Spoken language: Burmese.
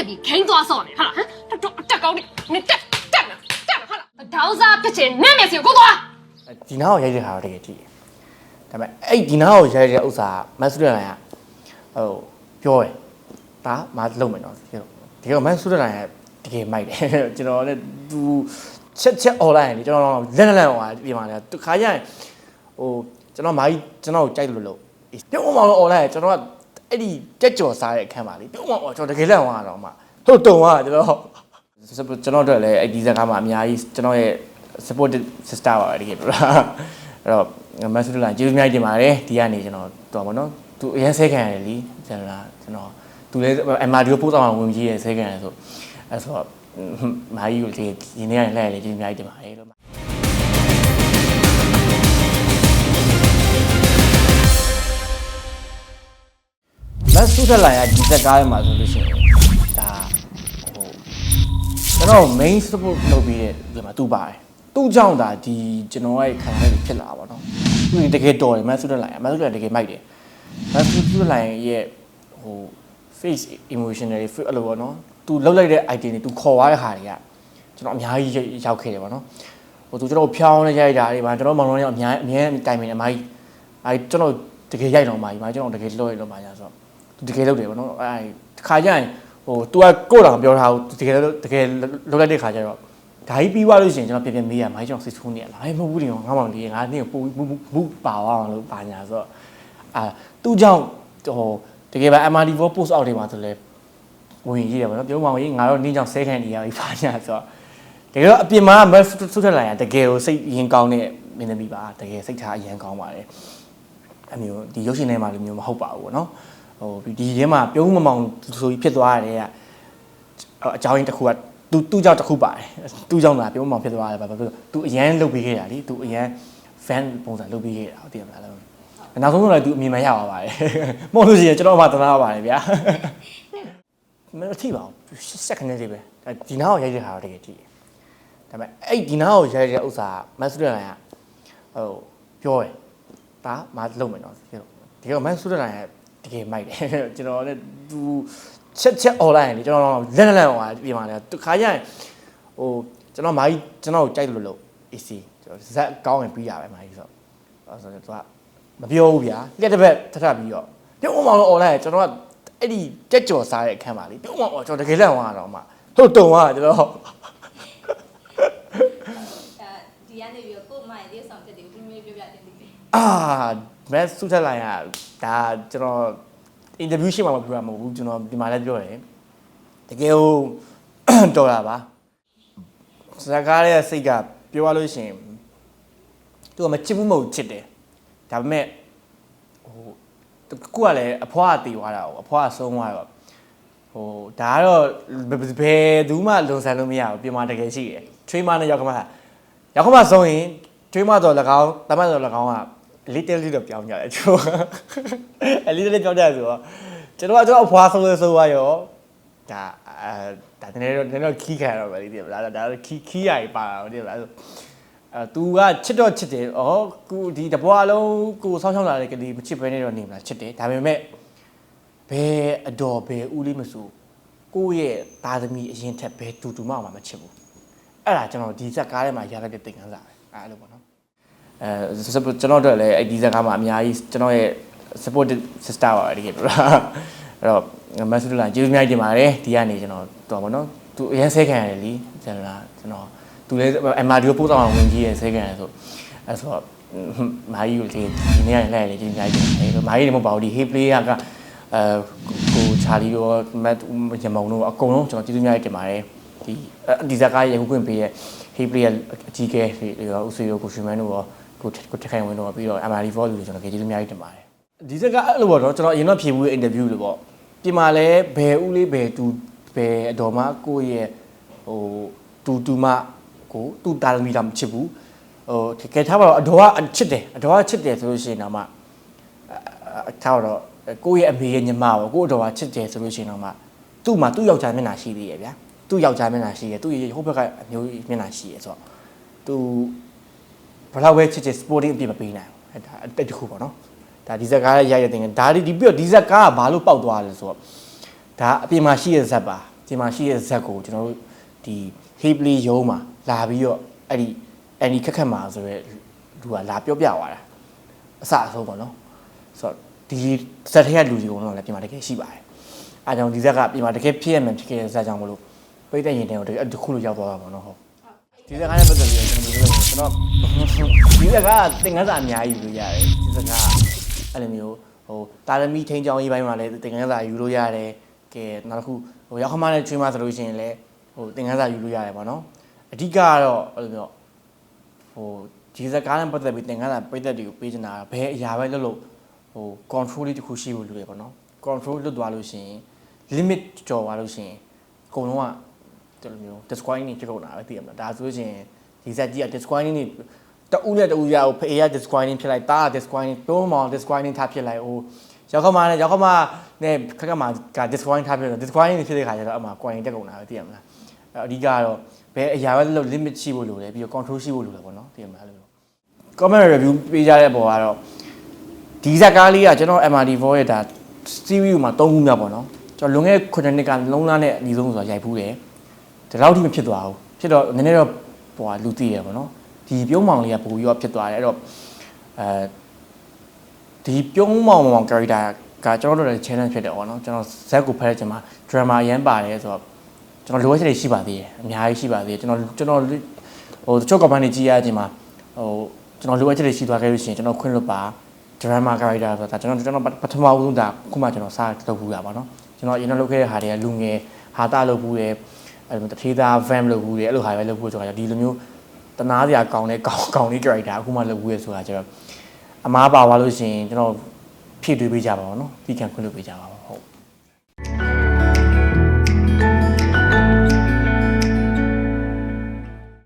လက်ပြီးခိန်းသွားဆော့နေဟာလားဟမ်တော်အတက်ကောင်းနေနေတက်တက်နော်တက်နော်ဟာလားဒေါင်းစားဖြစ်ချင်နဲ့မယ်စီကိုသွားဒီနားကိုရိုက်တဲ့ဟာတော့တကယ်ကြည့်တယ်ဒါပေမဲ့အဲ့ဒီနားကိုရိုက်တဲ့ဥစ္စာမတ်ဆူဒလိုင်ကဟိုပြောတယ်ဒါမလုံးမယ်နော်ဒီတော့မတ်ဆူဒလိုင်ကတကယ်မိုက်တယ်ကျွန်တော်လည်းသူချက်ချက် online လေကျွန်တော်လက်လက်လက်ဟိုဒီမှာလေတခါကျရင်ဟိုကျွန်တော်မာကြီးကျွန်တော်ကိုကြိုက်လို့လို့ပြုံးအောင်လို့ online ကျွန်တော်က အဲ့ဒီတက်ကြော်စားတဲ့အခန်းပါလေပြုံးအောင်ကျွန်တော်တကယ်လက်အောင်တော့မှဟုတ်တုံကကျွန်တော်ကျွန်တော်တို့လည်းအဲ့ဒီဇာတ်ကားမှာအများကြီးကျွန်တော်ရဲ့ supported sister ပါပဲတကယ်ပြောတာအဲ့တော့မက်ဆေ့ချ်လာကျေးဇူးများတင်ပါတယ်ဒီကနေကျွန်တော်တော့ဗောနော်သူအရင်ဆဲခံရတယ်လीကျွန်တော်ကျွန်တော်သူလည်းအမာဒီကိုပို့ဆောင်အောင်ဝင်ကြီးရဆဲခံရဆိုအဲ့ဆိုတော့မာကြီးကိုဒီဒီနေ့ကနေလိုက်ရလေကျေးဇူးများတင်ပါတယ်လို့ မက်ဆုထက်လာရဒီသက်ကားထဲမှာဆိုလို့ရှိရင်ဒါဟိုကျွန်တော် main support လုပ်ပြီးတဲ့ဒီမှာသူ့ပါတယ်သူ့ကြောင့်ဒါဒီကျွန်တော်ရဲ့ခံရတဲ့ဖြစ်လာပါတော့သူတကယ်တော်တယ်မက်ဆုထက်လာရမက်ဆုထက်တကယ်မိုက်တယ်မက်ဆုထက်လာရဲ့ဟို face emotionally feel အဲ့လိုပေါ့နော်သူလှုပ်လိုက်တဲ့ item တွေသူခေါ်သွားတဲ့ဟာတွေကကျွန်တော်အများကြီးရောက်ခဲ့တယ်ပေါ့နော်ဟိုသူကျွန်တော်ဖြောင်းနေရိုက်တာတွေပါကျွန်တော်မောင်မောင်ရောအများအများတိုင်ပင်အများကြီးအဲကျွန်တော်တကယ်ရိုက်တော့မှာကြီးမှာကျွန်တော်တကယ်လွှဲတော့မှာညာဆိုတော့သူ တကယ်လုပ်တယ်ပေါ့နော်အဲတခါကျရင်ဟို तू ကကိုယ်တော်ပြောထားဘူးတကယ်တကယ်လုပ်လိုက်တဲ့ခါကျတော့ဒါကြီးပြီးသွားလို့ရှိရင်ကျွန်တော်ပြင်ပြင်မေးရမှာကျွန်တော်စိတ်ဆိုးနေရလားဟဲ့မဟုတ်ဘူးဒီငါမောင်လေးငါနေ့ပူဘူးပါအောင်လို့ပါညာဆိုတော့အာသူ့ကြောင့်ဟိုတကယ်ပဲ MRD4 post out တွေမှာဆိုလဲဝင်ရေးတယ်ပေါ့နော်ပြောမှောင်ကြီးငါတော့နေ့ကြောင့်ဆဲခံနေရပြီပါညာဆိုတော့တကယ်တော့အပြင်မှာမဆုထက်လာရတကယ်ကိုစိတ်ရင်ကောင်းတဲ့မင်းသမီးပါတကယ်စိတ်ထားအရင်ကောင်းပါတယ်အမျိုးဒီရုပ်ရှင်ထဲမှာလိုမျိုးမဟုတ်ပါဘူးပေါ့နော် ဟိုဒီထဲမှာပြုံးမမောင်ဆိုပြီးဖြစ်သွားရတဲ့အကြောင်းရင်းတစ်ခုကသူသူ့ကြောင့်တစ်ခုပါတယ်သူ့ကြောင့်လာပြုံးမောင်ဖြစ်သွားတယ်ဘာဖြစ်လို့သူအရန်လုပ်ပေးခဲ့တာလीသူအရန် fan ပုံစံလုပ်ပေးခဲ့တာဟုတ်တယ်မလားနောက်ဆုံးတော့လည်းသူအမြင်မှရပါပါတယ်မဟုတ်လို့ရှိရင်ကျွန်တော်မှသနာပါတယ်ဗျာမထိပါဘူးစက္ကန့်လေးပဲဒီနားကိုရိုက်တဲ့ဟာတော့တကယ်ကြည့်တယ်ဒါပေမဲ့အဲ့ဒီနားကိုရိုက်တဲ့ဥစ္စာမတ်ဆူဒလိုင်ကဟိုပြောတယ်ဒါမလုံးမယ်နော်ဒီတော့မတ်ဆူဒလိုင်ကတ ကယ်မိုက်တယ်ကျွန်တော်လည်းသူချက်ချက် online လေကျွန်တော်လက်လက်လက်ဟိုဒီမှာလေတခါကျရင်ဟိုကျွန်တော်မာကြီးကျွန်တော်ကိုကြိုက်လို့လို့ AC ကျွန်တော်ဇက်ကောင်းရင်ပြီးရပဲမာကြီးဆိုတော့ဆိုတော့သူကမပြောဘူးဗျာလက်တစ်ဖက်ထထပြီးတော့ပြုံးအောင်လို့ online ကျွန်တော်ကအဲ့ဒီတက်ကြော်စားတဲ့အခန်းပါလေပြုံးအောင်ကျွန်တော်တကယ်လက်အောင်တော့မှဟုတ်တုံကကျွန်တော် ဒီက နေပြီးတော့ကို့မိုင်လေးဆောင်ချက်တွေကိုပြင်းပြပြပြတင်ပြီးအာမက်ဆုထက်လိုင်းကဒါကျွန်တော်အင်တာဗျူးရှိမှမပြောရမဟုတ်ဘူးကျွန်တော်ဒီမှာလည်းပြောတယ်တကယ်ဟိုတော်တာပါစကားရဲ့စိတ်ကပြောရလို့ရှိရင်သူကမချစ်ဘူးမဟုတ်ချစ်တယ်ဒါပေမဲ့ဟိုကိုကလည်းအဖွားကတည်သွားတာကိုအဖွားကဆုံးသွားတော့ဟိုဒါကတော့ဘယ်သူမှလွန်ဆန်လို့မရဘူးပြင်မာတကယ်ရှိတယ်ထွေးမနဲ့ရောက်ခမ ရောက်ခမဆုံးရင်ထွေးမတော့၎င်းတမတ်တော့၎င်းက little little တော့ပြောင်းကြတယ်ချိုးအ little little ပြောင်းကြတယ်ဆိုတော့ကျွန်တော်ကကျွန်တော်အဖွားဆုံးလို့ဆိုရရောဒါအဲဒါတကယ်တော့တကယ်တော့ခီးခံရတော့ပဲလေဒီလားဒါခီးခီးရပါတော့ဒီလားဆိုအဲ तू ကချစ်တော့ချစ်တယ်ဩကိုဒီတပွားလုံးကိုဆောင်းချောင်းလာတဲ့ကလေးမချစ်ဘဲနဲ့တော့နေမလားချစ်တယ်ဒါပေမဲ့ဘယ်အတော်ဘယ်ဦးလေးမဆိုကိုယ့်ရဲ့သားသမီးအရင်ထက်ဘယ်တူတူမှမချစ်ဘူး အဲ့ဒါကျွန်တော်ဒီဇက်ကားထဲမှာရခဲ့တဲ့သင်ခန်းစာပဲအဲ့လိုပေါ့နော်အဲကျွန်တော်တို့လည်းအဲ့ဒီဇာတ်ကားမှာအများကြီးကျွန်တော်ရဲ့ supported sister ပါပဲတကယ်ပြောတာအဲ့တော့မက်ဆေ့ချ်လာကျေးဇူးများတင်ပါတယ်ဒီကနေကျွန်တော်တော့ဗောနော်သူအရင်ဆဲခံရတယ်လीကျွန်တော်ကျွန်တော်သူလည်း MRD ကိုပို့ဆောင်အောင်ဝင်ကြီးရဆဲခံရဆိုအဲ့ဆိုတော့မာကြီးကိုဒီဒီနေ့ကနေလိုက်ရလေကျေးဇူးများတင်ပါတယ်လို့မာကြီးတွေမဟုတ်ပါဘူးဒီ hey player ကအဲကိုချာလီရောမတ်ရမောင်တို့အကုန်လုံးကျွန်တော်ကျေးဇူးများတင်ပါတယ် ဒီဒီဇာတ်ကားရေခုခွင့်ပေးတဲ့ hey player အကြီးကဲတွေရောဥဆွေရောကိုရွှေမန်းတို့ရောကိုကိုထက်ခိုင်ဝင်တော့ပြီးတော့ MRD4 လူတွေကျွန်တော်ကြေးကျေးအများကြီးတင်ပါတယ်ဒီစက်ကအဲ့လိုပေါ့နော်ကျွန်တော်အရင်တော့ဖြေဘူးအင်တာဗျူးလို့ပေါ့ပြင်မာလဲဘယ်ဦးလေးဘယ်တူဘယ်အတော်မကိုယ့်ရဲ့ဟိုတူတူမကိုတူတာမီတာမချစ်ဘူးဟိုတကယ်ထားပါတော့အတော်ကချစ်တယ်အတော်ကချစ်တယ်ဆိုလို့ရှိရင်တော့မှအထားတော့ကိုယ့်ရဲ့အမေရဲ့ညီမပေါ့ကိုယ့်အတော်ကချစ်တယ်ဆိုလို့ရှိရင်တော့မှသူ့မှာသူ့ယောက်ျားမျက်နှာရှိသေးရဲ့ဗျာ သူ့ယောက်ျားမျက်နှာရှိရဲ့သူ့ရဲ့ဟိုဘက်ကအမျိုးမျက်နှာရှိရဲ့ဆိုတော့သူဘယ်လောက်ပဲချစ်ချစ် sporting အပြည့်မပေးနိုင်ဘူးအဲဒါအတက်တစ်ခုပေါ့နော်ဒါဒီဇက်ကားရဲ့ရိုက်ရတဲ့ငယ်ဒါဒီပြီးတော့ဒီဇက်ကားကဘာလို့ပေါက်သွားလဲဆိုတော့ဒါအပြင်မှာရှိတဲ့ဇက်ပါဒီမှာရှိတဲ့ဇက်ကိုကျွန်တော်တို့ဒီ Heapley ရုံးမှာလာပြီးတော့အဲ့ဒီအန်ဒီခက်ခက်မှာဆိုရဲလူကလာပြောပြသွားတာအစအဆုံးပေါ့နော်ဆိုတော့ဒီဇက်ထဲကလူကြီးကတော့လည်းပြင်မှာတကယ်ရှိပါတယ်အားကြောင့်ဒီဇက်ကပြင်မှာတကယ်ဖြစ်ရမှန်ဖြစ်ခဲ့တဲ့ဇက်ကြောင့်မလို့ ပိတ်တဲ့ရင်တွေကိုတကယ်တစ်ခုလိုရောက်သွားတာပေါ့နော်ဟုတ်ဒီဇက်ကလည်းပတ်သက်ပြီးတော့ကျွန်တော်ဒီဇက်ကသင်္ကန်းစာအများကြီးယူလို့ရတယ်ဒီဇက်ကအဲ့လိုမျိုးဟိုတာရမီထိန်ချောင်းရေးပိုင်းမှာလည်းသင်္ကန်းစာယူလို့ရတယ်ကဲနောက်တစ်ခုဟိုရောက်ခမနဲ့ချွေးမဆိုလို့ရှိရင်လည်းဟိုသင်္ကန်းစာယူလို့ရတယ်ပေါ့နော်အဓိကကတော့အဲ့လိုမျိုးဟိုဒီဇက်ကားနဲ့ပတ်သက်ပြီးသင်္ကန်းစာပိတ်သက်တွေကိုပေးချင်တာဘယ်အရာပဲလုပ်လို့ဟို control လေးတစ်ခုရှိဖို့လိုတယ်ပေါ့နော် control လွတ်သွားလို့ရှိရင် limit ကျော်သွားလို့ရှိရင်အကုန်လုံးက ဒီလိုမျိုး disqualifying နေဖြစ်ကုန်တာပဲသိရမလားဒါဆိုရင်ဒီဇက်ကြီးက disqualifying နေတူနဲ့တူရကိုဖေးရ disqualifying ဖြစ်လိုက်တာက disqualifying ပြုံးမောင် disqualifying ထားဖြစ်လိုက်ဟိုရောက်ခမနဲ့ရောက်ခမနဲ့ခက်ခက်မှာက disqualifying ထားဖြစ်တော့ disqualifying နေဖြစ်တဲ့ခါကျတော့အမှ qualifying တက်ကုန်တာပဲသိရမလားအဲ့အဓိကကတော့ဘယ်အရာပဲလို့ limit ရှိဖို့လိုတယ်ပြီးတော့ control ရှိဖို့လိုတယ်ပေါ့နော်သိရမလားလို့ comment review ပေးကြတဲ့ပုံကတော့ဒီဇက်ကားလေးကကျွန်တော် MRD4 ရဲ့ဒါ series မှာ၃ခုမြောက်ပေါ့နော်ကျွန်တော်လွန်ခဲ့တဲ့9နှစ်ကလုံးလားနဲ့အနည်းဆုံးဆိုတာရိုက်ဖူးတယ် ဒီလောက်ထိမဖြစ်သွားဘူးဖြစ်တော့နည်းနည်းတော့ဟိုဟာလူသိရပေါ့နော်ဒီပြုံးမောင်လေးကပိုပြီးတော့ဖြစ်သွားတယ်အဲ့တော့အဲဒီပြုံးမောင်မောင် character ကကျွန်တော်တို့လည်း challenge ဖြစ်တယ်ပေါ့နော်ကျွန်တော်ဇက်ကိုဖက်တဲ့ချိန်မှာ drama အရန်ပါတယ်ဆိုတော့ကျွန်တော်လိုအပ်ချက်တွေရှိပါသေးတယ်အများကြီးရှိပါသေးတယ်ကျွန်တော်ကျွန်တော်ဟိုတချို့ company ကြီးရတဲ့အချိန်မှာဟိုကျွန်တော်လိုအပ်ချက်တွေရှိသွားခဲ့လို့ရှိရင်ကျွန်တော်ခွင့်လွတ်ပါ drama character ဆိုတာကျွန်တော်ကျွန်တော်ပထမဦးဆုံးဒါခုမှကျွန်တော်စလုပ်ဘူးရပါတော့ကျွန်တော်အရင်တော့လုပ်ခဲ့တဲ့ဟာတွေကလူငယ်ဟာတာလုပ်ဘူးတယ် အဲ့လိုတထေးသား van လုပ်ဘူးတယ်အဲ့လိုဟာပဲလုပ်ဘူးဆိုတာဒီလိုမျိုးတနာစရာကောင်းတဲ့ကောင်းကောင်းလေး character အခုမှလုပ်ဘူးရဆိုတာကျတော့အမားပါသွားလို့ရှိရင်ကျွန်တော်ဖြည့်တွေးပေးကြပါတော့နော်ဒီကံခွင့်လွတ်ပေးကြပါပါ